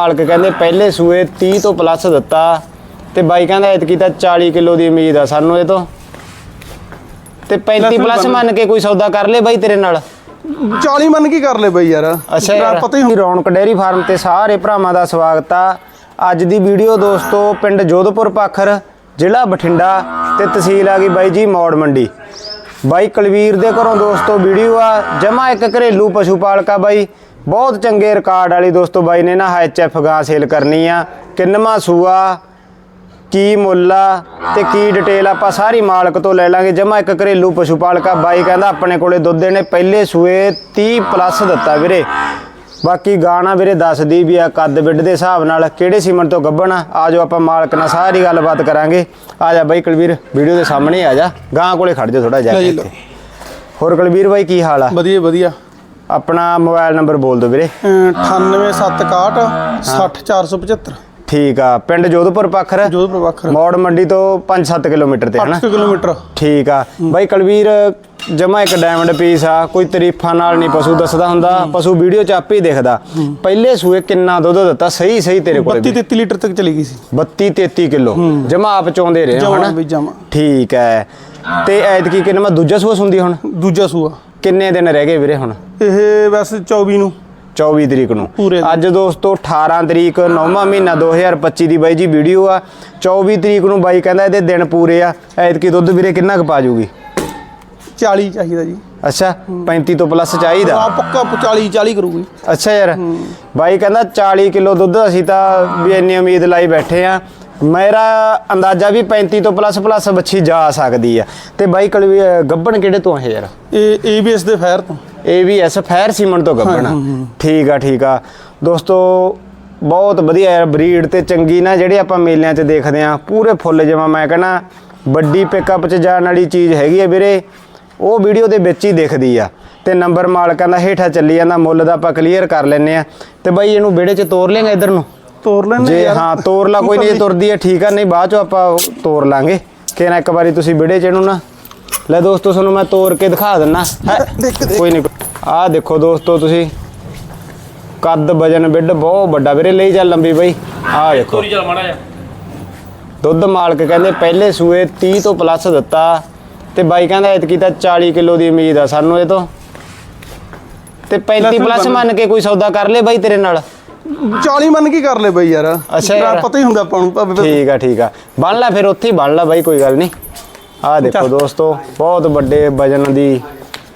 ਮਾਲਕ ਕਹਿੰਦੇ ਪਹਿਲੇ ਸੂਏ 30 ਤੋਂ ਪਲੱਸ ਦਿੱਤਾ ਤੇ ਬਾਈ ਕਹਿੰਦਾ ਐਤਕੀ ਤਾਂ 40 ਕਿਲੋ ਦੀ ਉਮੀਦ ਆ ਸਾਨੂੰ ਇਹ ਤੋਂ। ਤੇ 35 ਪਲੱਸ ਮੰਨ ਕੇ ਕੋਈ ਸੌਦਾ ਕਰ ਲੇ ਬਾਈ ਤੇਰੇ ਨਾਲ? 40 ਮੰਨ ਕੀ ਕਰ ਲੈ ਬਈ ਯਾਰ। ਅੱਛਾ ਯਾਰ ਪਤਾ ਹੀ ਰੌਣਕ ਡੇਅਰੀ ਫਾਰਮ ਤੇ ਸਾਰੇ ਭਰਾਵਾਂ ਦਾ ਸਵਾਗਤ ਆ। ਅੱਜ ਦੀ ਵੀਡੀਓ ਦੋਸਤੋ ਪਿੰਡ ਜੋਧਪੁਰ ਪਾਖਰ ਜ਼ਿਲ੍ਹਾ ਬਠਿੰਡਾ ਤੇ ਤਹਿਸੀਲ ਆ ਗਈ ਬਾਈ ਜੀ ਮੌੜ ਮੰਡੀ। ਬਾਈ ਕੁਲਵੀਰ ਦੇ ਘਰੋਂ ਦੋਸਤੋ ਵੀਡੀਓ ਆ ਜਮਾ ਇੱਕ ਘਰੇਲੂ ਪਸ਼ੂ ਪਾਲਕਾ ਬਾਈ। ਬਹੁਤ ਚੰਗੇ ਰਿਕਾਰਡ ਵਾਲੀ ਦੋਸਤੋ ਬਾਈ ਨੇ ਨਾ ਐਚਐਫ ਗਾਂ ਸੇਲ ਕਰਨੀ ਆ। ਕਿੰਨਵਾਂ ਸੂਆ ਕੀ ਮੁੱਲ ਆ ਤੇ ਕੀ ਡਿਟੇਲ ਆਪਾਂ ਸਾਰੀ ਮਾਲਕ ਤੋਂ ਲੈ ਲਾਂਗੇ। ਜਮਾ ਇੱਕ ਘਰੇਲੂ ਪਸ਼ੂ ਪਾਲਕਾ ਬਾਈ ਕਹਿੰਦਾ ਆਪਣੇ ਕੋਲੇ ਦੁੱਧ ਨੇ ਪਹਿਲੇ ਸੂਏ 30 ਪਲੱਸ ਦਿੱਤਾ ਵੀਰੇ। ਬਾਕੀ ਗਾਣਾ ਵੀਰੇ ਦੱਸਦੀ ਵੀ ਆ ਕੱਦ ਬਿੱਡ ਦੇ ਹਿਸਾਬ ਨਾਲ ਕਿਹੜੇ ਸੀਮਨ ਤੋਂ ਗੱਭਣ ਆ। ਆਜੋ ਆਪਾਂ ਮਾਲਕ ਨਾਲ ਸਾਰੀ ਗੱਲਬਾਤ ਕਰਾਂਗੇ। ਆ ਜਾ ਬਾਈ ਕੁਲਵੀਰ ਵੀਡੀਓ ਦੇ ਸਾਹਮਣੇ ਆ ਜਾ। ਗਾਂ ਕੋਲੇ ਖੜ ਜਾ ਥੋੜਾ ਜਾ ਲੈ ਜੀ ਕੇ ਲਓ। ਇੱਥੇ। ਹੋਰ ਕੁਲਵੀਰ ਬਾਈ ਕੀ ਹਾਲ ਆ? ਵਧੀਆ ਵਧੀਆ। ਆਪਣਾ ਮੋਬਾਈਲ ਨੰਬਰ ਬੋਲ ਦਿਓ ਵੀਰੇ। 98761 60475 ਠੀਕ ਆ ਪਿੰਡ ਜੋਧਪੁਰ ਪਾਖਰ। ਜੋਧਪੁਰ ਵੱਖਰ ਮੌੜ ਮੰਡੀ ਤੋਂ 5-7 ਕਿਲੋਮੀਟਰ ਤੇ ਹਨਾ? 8 ਕਿਲੋਮੀਟਰ। ਠੀਕ ਆ। ਬਾਈ ਕਲਵੀਰ ਜਮਾ ਇੱਕ ਡਾਇਮੰਡ ਪੀਸ ਆ ਕੋਈ ਤਾਰੀਫਾਂ ਨਾਲ ਨਹੀਂ ਪਸ਼ੂ ਦੱਸਦਾ ਹੁੰਦਾ ਪਸ਼ੂ ਵੀਡੀਓ ਚ ਆਪੇ ਹੀ ਦਿਖਦਾ। ਪਹਿਲੇ ਸੂਏ ਕਿੰਨਾ ਦੁੱਧ ਦਿੱਤਾ ਸਹੀ ਸਹੀ ਤੇਰੇ ਕੋਲ 32 33 ਲੀਟਰ ਤੱਕ ਚਲੀ ਗਈ ਸੀ। 32 33 ਕਿਲੋ। ਜਮਾ ਆਪ ਚੋਂਦੇ ਰਹੇ ਹਨਾ। ਠੀਕ ਹੈ ਤੇ ਐਤਕੀ ਕਿੰਨਾ ਦੂਜਾ ਸੂਆ ਹੁੰਦੀ ਹੁਣ? ਦੂਜਾ ਸੂਆ। ਕਿੰਨੇ ਦਿਨ ਰਹਿ ਗਏ ਵੀਰੇ ਹੁਣ? ਇਹ ਵੈਸੇ 24 ਨੂੰ। 24 ਤਰੀਕ ਨੂੰ। ਅੱਜ ਦੋਸਤੋ 18 ਤਰੀਕ 9ਵਾਂ ਮਹੀਨਾ 2025 ਦੀ ਬਾਈ ਜੀ ਵੀਡੀਓ ਆ। 24 ਤਰੀਕ ਨੂੰ ਬਾਈ ਕਹਿੰਦਾ ਇਹਦੇ ਦਿਨ ਪੂਰੇ ਆ। ਐਤਕੀ ਦੁੱਧ ਵੀਰੇ ਕਿੰਨਾ ਕੁ ਪਾ ਜੂਗੀ? 40 ਚਾਹੀਦਾ ਜੀ। ਅੱਛਾ 35 ਤੋਂ ਪਲੱਸ ਚਾਹੀਦਾ। ਆ ਪੱਕਾ 40 40 ਕਰੂਗੀ। ਅੱਛਾ ਯਾਰ। ਬਾਈ ਕਹਿੰਦਾ 40 ਕਿਲੋ ਦੁੱਧ ਅਸੀਂ ਤਾਂ ਵੀ ਇੰਨੀ ਉਮੀਦ ਲਾਈ ਬੈਠੇ ਆ। ਮੇਰਾ ਅੰਦਾਜ਼ਾ ਵੀ 35 ਤੋਂ ਪਲੱਸ ਪਲੱਸ ਬੱਚੀ ਜਾ ਸਕਦੀ ਆ। ਤੇ ਬਾਈ ਕਲ ਗੱਬਣ ਕਿਹੜੇ ਤੋਂ ਇਹ ਯਾਰ? ਇਹ ਏਬੀਐਸ ਦੇ ਫਾਇਰ ਤੋਂ। ਇਹ ਵੀ ਐਸ ਫੈਰ ਸੀਮਨ ਤੋਂ ਗੱਬਣ ਠੀਕ ਆ ਠੀਕ ਆ। ਦੋਸਤੋ ਬਹੁਤ ਵਧੀਆ ਯਾਰ ਬਰੀਡ ਤੇ ਚੰਗੀ ਨਾ ਜਿਹੜੇ ਆਪਾਂ ਮੇਲਿਆਂ 'ਚ ਦੇਖਦੇ ਆ। ਪੂਰੇ ਫੁੱਲ ਜਿਵੇਂ ਮੈਂ ਕਹਿੰਦਾ ਵੱਡੀ ਪਿਕਅਪ 'ਚ ਜਾਣ ਵਾਲੀ ਚੀਜ਼ ਹੈਗੀ ਆ ਵੀਰੇ। ਉਹ ਵੀਡੀਓ ਦੇ ਵਿੱਚ ਹੀ ਦਿਖਦੀ ਆ। ਤੇ ਨੰਬਰ ਮਾਲਕਾਂ ਦਾ ਹੇਠਾਂ ਚੱਲੀ ਜਾਂਦਾ ਮੁੱਲ ਦਾ ਆਪਾਂ ਕਲੀਅਰ ਕਰ ਲੈਨੇ ਆ। ਤੇ ਬਾਈ ਇਹਨੂੰ ਵਿਹੜੇ 'ਚ ਤੋਰ ਲੇਗਾ ਇਧਰ ਨੂੰ? ਤੋਰ ਲੈਣੇ ਜੇ ਹਾਂ ਤੋਰ ਲਾ ਕੋਈ ਨਹੀਂ ਤੁਰਦੀ ਹੈ ਠੀਕ ਆ ਨਹੀਂ ਬਾਅਦ 'ਚ ਆਪਾਂ ਤੋਰ ਲਾਂਗੇ। ਕਿ ਨਾ ਇੱਕ ਵਾਰੀ ਤੁਸੀਂ ਵਿਹੜੇ 'ਚ ਇਹਨੂੰ ਨਾ ਲੈ ਦੋਸਤੋ ਤੁਹਾਨੂੰ ਮੈਂ ਤੋਰ ਕੇ ਦਿਖਾ ਦਿੰਨਾ। ਕੋਈ ਨਹੀਂ। ਆਹ ਦੇਖੋ ਦੋਸਤੋ ਤੁਸੀਂ। ਕੱਦ ਵਜਨ ਬਿੱਡ ਬਹੁਤ ਵੱਡਾ ਵੀਰੇ ਲਈ ਚੱਲ ਲੰਬੀ ਬਈ। ਆਹ ਦੇਖੋ। ਤੋਰੀ ਚੱਲ ਮਾੜਾ ਜਾ ਦੁੱਧ ਮਾਲਕ ਕਹਿੰਦੇ ਪਹਿਲੇ ਸੂਏ 30 ਤੋਂ ਪਲੱਸ ਦਿੱਤਾ। ਤੇ ਬਾਈ ਕਹਿੰਦਾ ਐਤਕੀ ਤਾਂ 40 ਕਿਲੋ ਦੀ ਉਮੀਦ ਆ ਸਾਨੂੰ ਇਹ ਤੋਂ। ਤੇ 35 ਪਲੱਸ ਮੰਨ ਕੇ ਕੋਈ ਸੌਦਾ ਕਰ ਲੇ ਬਾਈ ਤੇਰੇ ਨਾਲ। 40 ਮੰਨ ਕੀ ਕਰ ਲੈ ਬਈ ਯਾਰ। ਅੱਛਾ ਯਾਰ। ਪਤਾ ਹੀ ਹੁੰਦਾ ਆਪਾਂ ਨੂੰ ਭਾਵੇਂ- ਠੀਕ ਆ ਠੀਕ ਆ। ਬਣ ਲੈ ਫਿਰ ਉੱਥੇ ਹੀ ਬਣ ਲੈ ਬਾਈ ਕੋਈ ਗੱਲ ਨਹੀਂ। ਆਹ ਦੇਖੋ। ਦੋਸਤੋ ਬਹੁਤ ਵੱਡੇ ਵਜਨ ਦੀ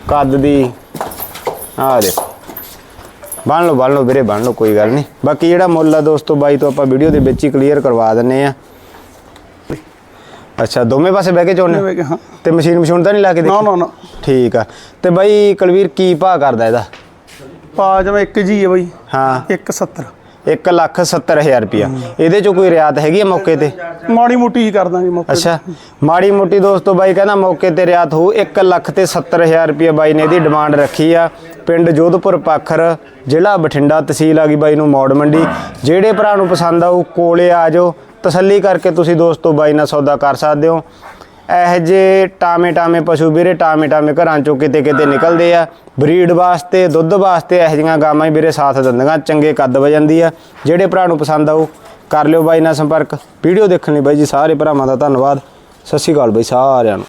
ਕੱਦ ਦੀ ਆਹ ਦੇਖੋ। ਬਣ ਲਓ ਬਣ ਲਓ ਵੀਰੇ ਬਣ ਲਓ ਕੋਈ ਗੱਲ ਨਹੀਂ। ਬਾਕੀ ਜਿਹੜਾ ਮੁੱਲ ਆ ਦੋਸਤੋ ਬਾਈ ਤੋਂ ਆਪਾਂ ਵੀਡੀਓ ਦੇ ਵਿੱਚ ਹੀ ਕਲੀਅਰ ਕਰਵਾ ਦਿੰਨੇ ਆ। ਅੱਛਾ ਦੋਵੇਂ ਪਾਸੇ ਬਹਿ ਕੇ ਚੋਣੇ ਹਾਂ। ਤੇ ਮਸ਼ੀਨ ਮਸ਼ੀਨ ਤਾਂ ਨਹੀਂ ਲਾ ਕੇ ਨਾ ਦੇਖੀ? ਨਾ ਨਾ। ਠੀਕ ਆ। ਤੇ ਬਾਈ ਕੁਲਵੀਰ ਕੀ ਭਾਅ ਕਰਦਾ ਇਹਦਾ? ਪਾ ਜਿਵੇਂ ਇੱਕ ਜੀ ਹੈ ਬਈ। ਹਾਂ। 170 1 ਲੱਖ 70 ਹਜ਼ਾਰ ਰੁਪਿਆ ਇਹਦੇ ਚੋਂ ਕੋਈ ਰਿਆਤ ਹੈਗੀ ਆ ਮੌਕੇ ਤੇ? ਮਾੜੀ ਮੋਟੀ ਹੀ ਕਰ ਦਾਂਗੇ ਮੌਕੇ। ਅੱਛਾ। ਮਾੜੀ ਮੋਟੀ ਦੋਸਤੋ ਬਾਈ ਕਹਿੰਦਾ ਮੌਕੇ ਤੇ ਰਿਆਤ ਹੋਊ। 1 ਲੱਖ ਤੇ 70000 ਰੁਪਏ ਬਾਈ ਨੇ ਇਹਦੀ ਡਿਮਾਂਡ ਰੱਖੀ ਆ। ਪਿੰਡ ਜੋਧਪੁਰ ਪਾਖਰ ਜ਼ਿਲ੍ਹਾ ਬਠਿੰਡਾ ਤਹਿਸੀਲ ਆ ਗਈ ਬਾਈ ਨੂੰ ਮੌੜ ਮੰਡੀ। ਜਿਹੜੇ ਭਰਾ ਨੂੰ ਪਸੰਦ ਆਊ ਕੋਲੇ ਆ ਜਾਓ। ਤਸੱਲੀ ਕਰਕੇ ਤੁਸੀਂ ਦੋਸਤੋ ਬਾਈ ਨਾਲ ਸੌਦਾ ਕਰ ਸਕਦੇ ਹੋ। ਇਹ ਜੇ ਟਾਮੇ ਟਾਮੇ ਪਸ਼ੂ ਵੀਰੇ, ਟਾਮੇ ਟਾਮੇ ਘਰਾਂ ਚੋਂ ਕਿਤੇ ਕਿਤੇ ਨਿਕਲਦੇ ਆ। ਬਰੀਡ ਵਾਸਤੇ, ਦੁੱਧ ਵਾਸਤੇ ਇਹੋ ਜਿਹੀਆਂ ਗਾਵਾਂ ਹੀ ਵੀਰੇ ਸਾਥ ਦਿੰਦੀਆਂ, ਚੰਗੇ ਕੱਦ ਵਜੰਦੀ ਆ। ਜਿਹੜੇ ਭਰਾ ਨੂੰ ਪਸੰਦ ਆਊ, ਕਰ ਲਿਓ ਬਾਈ ਨਾਲ ਸੰਪਰਕ। ਵੀਡੀਓ ਦੇਖਣ ਲਈ ਬਾਈ ਜੀ, ਸਾਰੇ ਭਰਾਵਾਂ ਦਾ ਧੰਨਵਾਦ। ਸਤਿ ਸ਼੍ਰੀ ਅਕਾਲ ਬਾਈ, ਸਾਰਿਆਂ ਨੂੰ।